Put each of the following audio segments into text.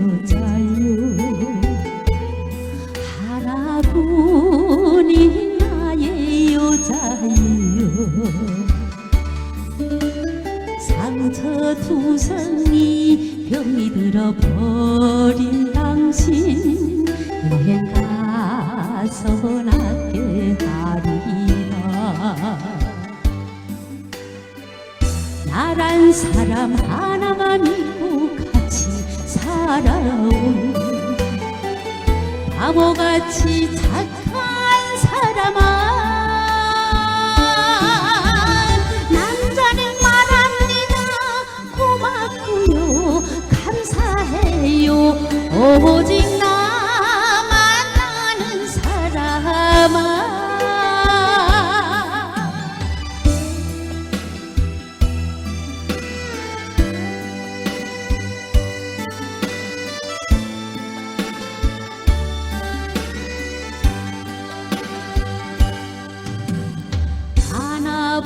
여자요 하나뿐인 나의 여자요 상처 두성이 병이 들어버린 당신 여행 가서 낫게 하리라. 나란 사람 하나만 믿고 같이 살아온 바보같이 착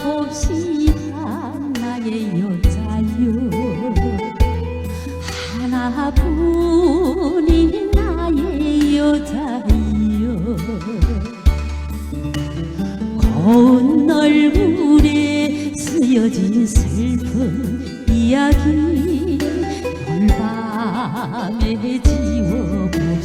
봅시다 나의 여자요. 하나뿐인 나의 여자요. 고운 얼굴에 쓰여진 슬픈 이야기 겨울밤에 지워봅시다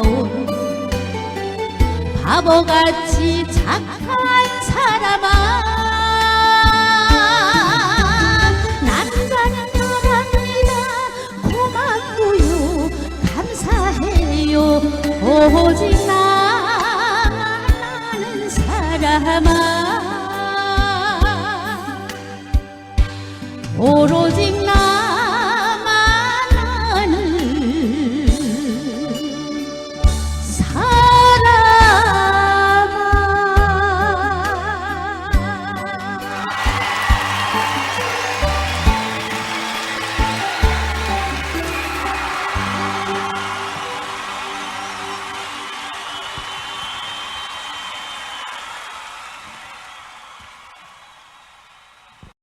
돌아온 바보같이 착한 사람아. 남자는 너랍니다 고맙고요 감사해요 오직 나는 사람아. 오로지 나